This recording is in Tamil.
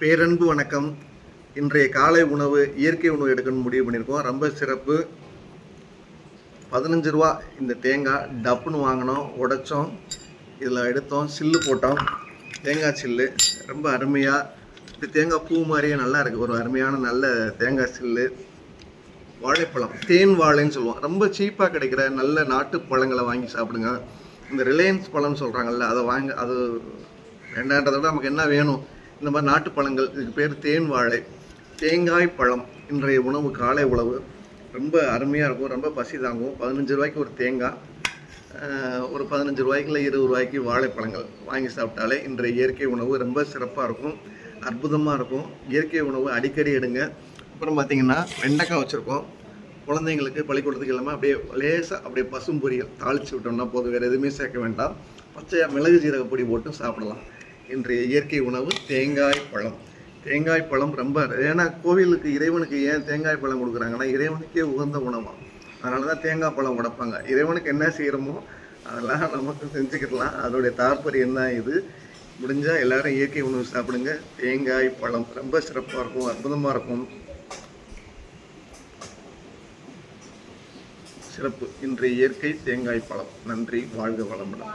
பேரன்பு வணக்கம். இன்றைய காலை உணவு இயற்கை உணவு எடுக்கணும்னு முடிவு பண்ணியிருக்கோம். ரொம்ப சிறப்பு. பதினஞ்சு ரூபா இந்த தேங்காய் டப்புன்னு வாங்கினோம் உடைச்சோம் இதில் எடுத்தோம் சில்லு போட்டோம். தேங்காய் சில்லு ரொம்ப அருமையாக இப்படி தேங்காய் பூ மாதிரியே நல்லா இருக்குது ஒரு அருமையான நல்ல தேங்காய் சில்லு. வாழைப்பழம் தேன் வாழைன்னு சொல்லுவோம். ரொம்ப சீப்பாக கிடைக்கிற நல்ல நாட்டு பழங்களை வாங்கி சாப்பிடுங்க. இந்த ரிலையன்ஸ் பழம்னு சொல்கிறாங்கல்ல அதை வாங்க அது வேண்டான்றதை விட நமக்கு என்ன வேணும்? இந்த மாதிரி நாட்டு பழங்கள் இதுக்கு பேர் தேன் வாழை. தேங்காய் பழம் இன்றைய உணவு காலை உணவு. ரொம்ப அருமையாக இருக்கும் ரொம்ப பசி தாங்கும். பதினஞ்சு ரூபாய்க்கு ஒரு தேங்காய் ஒரு பதினஞ்சு ரூபாய்க்குள்ள இருபது ரூபாய்க்கு வாழைப்பழங்கள் வாங்கி சாப்பிட்டாலே இன்றைய இயற்கை உணவு ரொம்ப சிறப்பாக இருக்கும் அற்புதமாக இருக்கும். இயற்கை உணவு அடிக்கடி எடுங்க. அப்புறம் பார்த்தீங்கன்னா வெண்டைக்காய் வச்சுருக்கோம். குழந்தைங்களுக்கு பள்ளிக்கூடத்துக்கு இல்லாமல் அப்படியே லேசாக அப்படியே பசும் பொரியல் தாளித்து விட்டோம்னா போதும் வேறு எதுவுமே சேர்க்க வேண்டாம். பச்சையாக மிளகு ஜீரக பொடி போட்டு சாப்பிடலாம். இன்றைய இயற்கை உணவு தேங்காய் பழம். தேங்காய் பழம் ரொம்ப ஏன்னா கோவிலுக்கு இறைவனுக்கு ஏன் தேங்காய் பழம் கொடுக்குறாங்கன்னா இறைவனுக்கே உகந்த உணவாம் அதனால தான் தேங்காய் பழம் உடைப்பாங்க இறைவனுக்கு என்ன செய்கிறோமோ அதெல்லாம் நமக்கு செஞ்சுக்கிடலாம். அதோடைய தாற்பயம் தான் இது? முடிஞ்சால் எல்லாரும் இயற்கை உணவு சாப்பிடுங்க. தேங்காய் பழம் ரொம்ப சிறப்பாக இருக்கும் அற்புதமாக இருக்கும். சிறப்பு. இன்றைய இயற்கை தேங்காய் பழம். நன்றி. வாழ்க வளமுடன்.